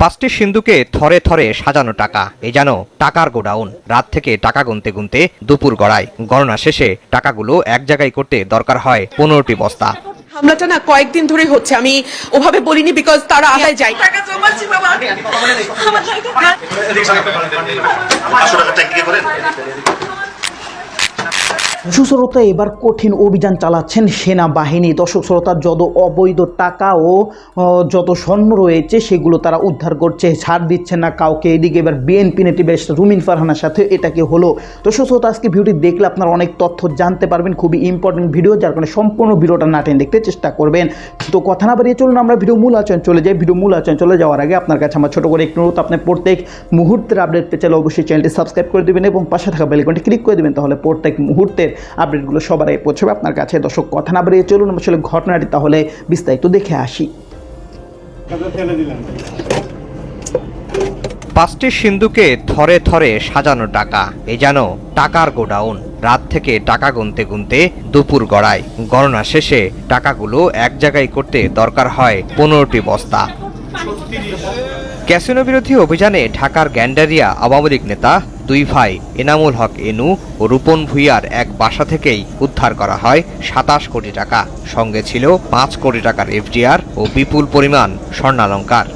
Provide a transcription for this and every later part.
পাঁচটি সিন্ধুকে থরে থরে সাজানো টাকা। এ যেন টাকার গোডাউন। রাত থেকে টাকা গুনতে গুনতে দুপুর গড়ায়। গণনা শেষে টাকাগুলো এক জায়গায় করতে দরকার হয় পনেরোটি বস্তা। হামলাটা না কয়েকদিন ধরে হচ্ছে। আমি ওভাবে বলিনি বিকজ তারা আদায় যায়। টাকা সুশ্রোতা এবার কঠিন অভিযান চালাচ্ছেন সেনাবাহিনী। দর্শক, শ্রোতা, যত অবৈধ টাকা ও যত স্বর্ণ রয়েছে, সেগুলো তারা উদ্ধার করছে, ছাড় দিচ্ছে না কাউকে। এদিকে এবার বিএনপি বেশ রুমিন ফারহানার সাথে এটা কি হলো? দর্শক, শ্রোতা, আজকে ভিডিওটি দেখলে আপনারা অনেক তথ্য জানতে পারবেন। খুবই ইম্পর্টেন্ট ভিডিও যার কারণে সম্পূর্ণ ভিডিওটা না টেনে দেখতে চেষ্টা করবেন। তো কথা না বাড়িয়ে চলুন, আমরা ভিডিও মূল আচরণ চলে যাই। ভিডিও মূল আচরণ চলে যাওয়ার আগে আপনার কাছে আমার ছোটো করে একটু অনুরোধ। আপনি প্রত্যেক মুহূর্তের আপডেট পেতে চাইলে অবশ্যই চ্যানেলটি সাবস্ক্রাইব করে দেবেন এবং পাশে থাকা বেলকনটি ক্লিক করে দেবেন। তাহলে প্রত্যেক মুহূর্তের আপডেটগুলো সবার আগে পৌঁছবে আপনার কাছে। দর্শক, কথা না বাড়িয়ে চলুন আসলে ঘটনাটি তাহলে বিস্তারিত দেখে আসি। পাঁচটি সিন্ধুকে থরে থরে সাজানো টাকা, এ যেন টাকার গোডাউন। রাত থেকে টাকা গুনতে গুনতে দুপুর গড়ায়। গণনা শেষে টাকাগুলো এক জায়গায় করতে দরকার হয় পনেরোটি বস্তা। ক্যাসিনো বিরোধী অভিযানে ঢাকার গ্যান্ডারিয়া আওয়ামী লীগ নেতা দুই ভাই এনামুল হক এনু ও রূপন ভুইয়ার এক বাসা থেকেই উদ্ধার করা হয় সাতাশ কোটি টাকা। সঙ্গে ছিল পাঁচ কোটি টাকার এফডিআর ও বিপুল পরিমাণ স্বর্ণালঙ্কার।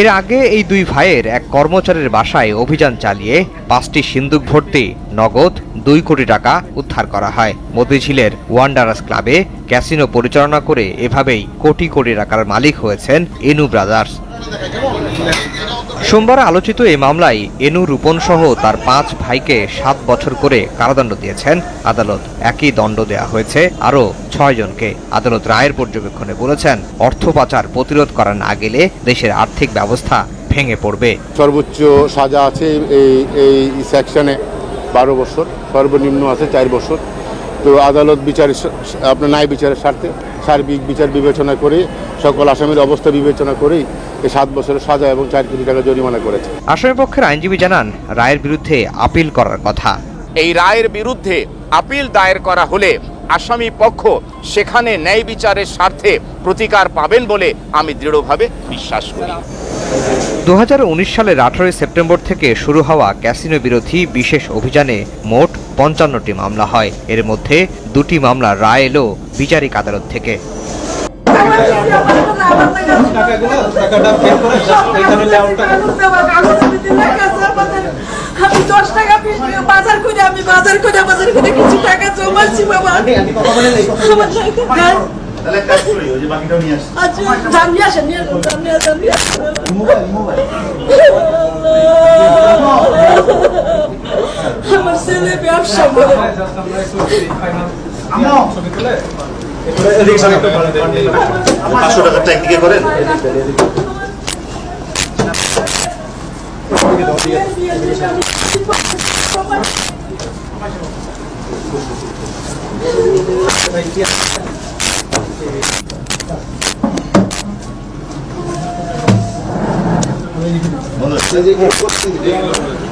এর আগে এই দুই ভাইয়ের এক কর্মচারীর বাসায় অভিযান চালিয়ে পাঁচটি সিন্দুক ভর্তি, নগদ দুই কোটি টাকা উদ্ধার করা হয়। মতিঝিলের ওয়ান্ডারাস ক্লাবে ক্যাসিনো পরিচালনা করে এভাবেই কোটি কোটি টাকার মালিক হয়েছেন এনু ব্রাদার্স। সোমবার আলোচিত এই মামলায় এনু রূপন সহ তার পাঁচ ভাইকে সাত বছর করে কারাদণ্ড দিয়েছেন। আদালত একই দণ্ড দেয়া হয়েছে। আরও ছয় জনকে আদালত রায়ের পর্যবেক্ষণে বলেছেন, অর্থ পাচার প্রতিরোধ করা না গেলে দেশের আর্থিক ব্যবস্থা ভেঙে পড়বে। সর্বোচ্চ সাজা আছে এই এই সেকশনে বারো বছর, সর্বনিম্ন আছে চার বছর। তো আদালত বিচারের স- আপনার ন্যায় বিচারের স্বার্থে সার্বিক বিচার বিবেচনা করে সকল আসামির অবস্থা বিবেচনা করেই এই সাত বছরের সাজা এবং চার কোটি টাকা জরিমানা করেছে। আসামিপক্ষের আইনজীবী জানান রায়ের বিরুদ্ধে আপিল করার কথা। এই রায়ের বিরুদ্ধে আপিল দায়ের করা হলে আসামি পক্ষ সেখানে ন্যায় বিচারের স্বার্থে প্রতিকার পাবেন বলে আমি দৃঢ়ভাবে বিশ্বাস করি। দু হাজার উনিশ সালের আঠারোই সেপ্টেম্বর থেকে শুরু হওয়া ক্যাসিনো বিরোধী বিশেষ অভিযানে মোট পঞ্চান্নটি মামলা হয় এর মধ্যে দুটি মামলা রায় এলো বিচারিক আদালত থেকে আচ্ছা আসেন নিয়ে আসেন জানিয়ে জানিয়ে আমার ছেলে ব্যবসা করে পাঁচশো টাকার ট্যাঙ্ক করেন। ক্যামেরা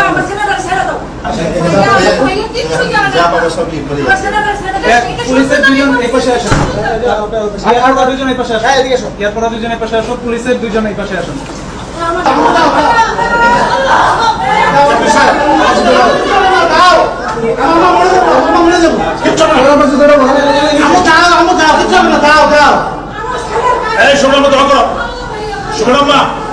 আমার ছেলেটা ছেড়ে দাও যা পাবে সব লিখ করে যাবে।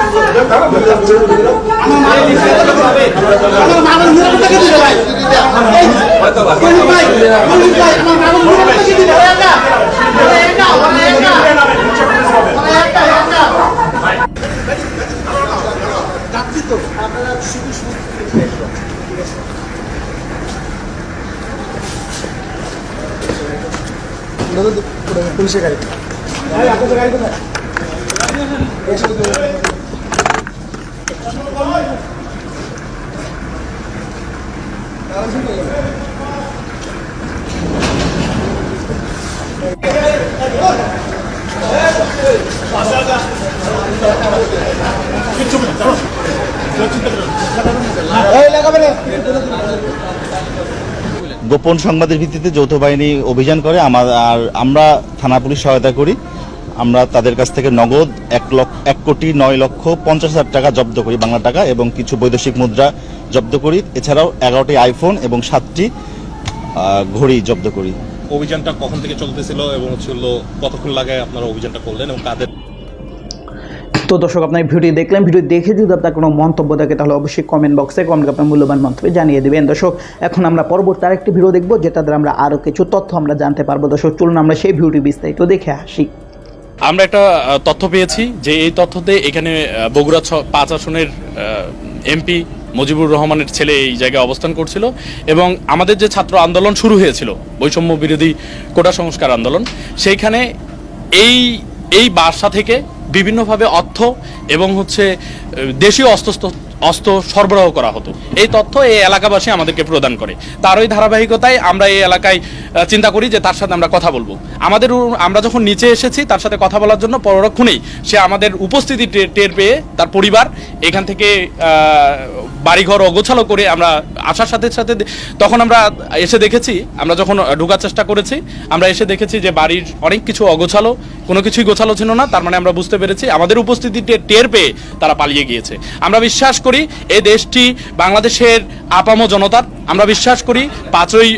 করো শুনলাম না আমু দাও গেলাম দরকার গোপন সংবাদের ভিত্তিতে যৌথ বাহিনী অভিযান করে, আমার আর আমরা থানা পুলিশ সহায়তা করি। আমরা তাদের কাছ থেকে নগদ এক লক্ষ এক কোটি নয় লক্ষ পঞ্চাশ হাজার টাকা জব্দ করি বাংলা টাকা এবং কিছু বৈদেশিক মুদ্রা জব্দ করি। এছাড়াও এগারোটি আইফোন এবং সাতটি আহ, ঘড়ি জব্দ করি। অভিযানটা কখন থেকে চলতেছিল এবং হলো কতক্ষণ লাগে আপনারা অভিযানটা করলেন এবং কাদের তো দর্শক আপনার ভিডিও দেখলেন। ভিডিও দেখে যদি আপনার কোনো মন্তব্য থাকে তাহলে অবশ্যই কমেন্ট বক্সে কমেন্ট আপনার মূল্যবান মন্তব্য জানিয়ে দেবেন। দর্শক এখন আমরা পরবর্তী আরেকটি ভিডিও দেখব যেটা দ্বারা আমরা আরও কিছু তথ্য আমরা জানতে পারব। দর্শক চলুন আমরা সেই ভিডিওটি বিস্তারিত দেখে আসি। আমরা একটা তথ্য পেয়েছি যে এই তথ্যতে এখানে বগুড়া পাঁচ আসনের এমপি মুজিবুর রহমানের ছেলে এই জায়গায় অবস্থান করছিল এবং আমাদের যে ছাত্র আন্দোলন শুরু হয়েছিল, বৈষম্য বিরোধী কোটা সংস্কার আন্দোলন, সেইখানে এই এই বাসা থেকে বিভিন্নভাবে অর্থ এবং হচ্ছে দেশীয় অস্ত্র অস্ত্র সরবরাহ করা হতো। এই তথ্য এই এলাকাবাসী আমাদেরকে প্রদান করে। তার ওই ধারাবাহিকতায় আমরা এই এলাকায় চিন্তা করি যে তার সাথে আমরা কথা বলব। আমাদের আমরা যখন নিচে এসেছি, তার সাথে কথা বলার জন্য পরক্ষণেই সে আমাদের উপস্থিতি টের পেয়ে তার পরিবার, এখান থেকে বাড়িঘর অগোছালো করে আমরা আসার সাথে সাথে তখন আমরা এসে দেখেছি, আমরা যখন ঢোকার চেষ্টা করেছি, আমরা এসে দেখেছি যে বাড়ির অনেক কিছু অগোছালো, কোনো কিছুই গোছালো ছিল না, তার মানে আমরা বুঝতে পেরেছি আমাদের উপস্থিতি টে- টের পেয়ে তারা পালিয়ে গিয়েছে। আমরা বিশ্বাস করি এই দেশটি বাংলাদেশের আপামো জনতার আমরা বিশ্বাস করি পাঁচই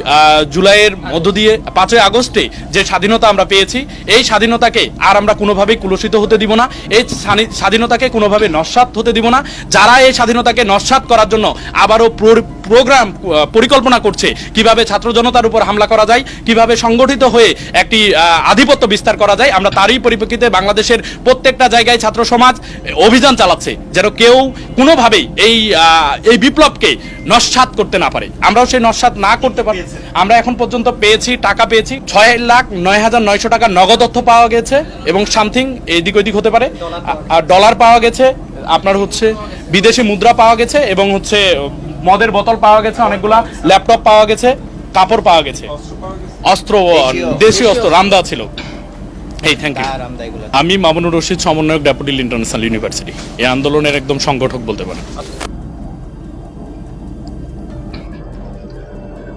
জুলাইয়ের মধ্য দিয়ে, পাঁচই আগস্টে যে স্বাধীনতা আমরা পেয়েছি, এই স্বাধীনতাকে আর আমরা কোনোভাবেই কুলসিত হতে দিব না, এই স্বাধীনতাকে কোনোভাবে নস্বাত হতে দিব না। যারা এই স্বাধীনতাকে নস্বাত করার জন্য আবারও প্রোগ্রাম পরিকল্পনা করছে, কীভাবে ছাত্র জনতার উপর হামলা করা যায়, কীভাবে সংগঠিত হয়ে একটি আধিপত্য বিস্তার করা যায়, আমরা তারই পরিপ্রেক্ষিতে বাংলাদেশের প্রত্যেকটা জায়গায় ছাত্র সমাজ অভিযান চালাচ্ছে, যেন কেউ কোনোভাবেই এই এই বিপ্লবকে নস্বাত করতে না পারে। আমরাও সেই নস্বাত না করতে পারি আমরা এখন পর্যন্ত পেয়েছি টাকা পেয়েছি। ছয় লাখ নয় হাজার নয়শো টাকা নগদ অর্থ পাওয়া গেছে এবং সামথিং এদিক ওইদিক হতে পারে। আর ডলার পাওয়া গেছে আপনার হচ্ছে বিদেশি মুদ্রা পাওয়া গেছে এবং হচ্ছে মদের বোতল পাওয়া গেছে অনেকগুলা ল্যাপটপ পাওয়া গেছে কাপড় পাওয়া গেছে। অস্ত্র দেশীয়। অস্ত্র রামদা ছিল। এই থ্যাংক ইউ আমি মামুনুর রশিদ সমন্বয়ক ডেপুটি ইন্টারন্যাশনাল ইউনিভার্সিটি। এই আন্দোলনের একদম সংগঠক বলতে পারেন।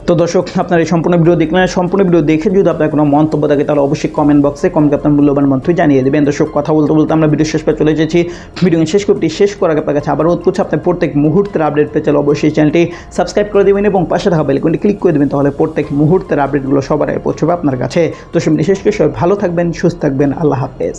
তো দর্শক, আপনার এই সম্পূর্ণ ভিডিও দেখলেন। সম্পূর্ণ ভিডিও দেখে যদি আপনার কোনো মন্তব্য থাকে, তাহলে অবশ্যই কমেন্ট বক্সে কমেন্ট আপনার মূল্যবান মন্তব্য জানিয়ে দেবেন। দর্শক, কথা বলতে বলতে আমরা ভিডিও শেষ পর চলে এসেছি। ভিডিও শেষ করতে শেষ করার আপনার কাছে আবার অনুরোধ করছি, আপনার প্রত্যেক মুহূর্তের আপডেট পেতে চাইলে অবশ্যই চ্যানেলটি সাবস্ক্রাইব করে দেবেন এবং পাশে থাকা বেলকনটি ক্লিক করে দেবেন, তাহলে প্রত্যেক মুহূর্তের আপডেটগুলো সবার আগে পৌঁছবে আপনার কাছে। তো সব বিশেষ করে সবাই ভালো থাকবেন, সুস্থ থাকবেন। আল্লাহ হাফেজ।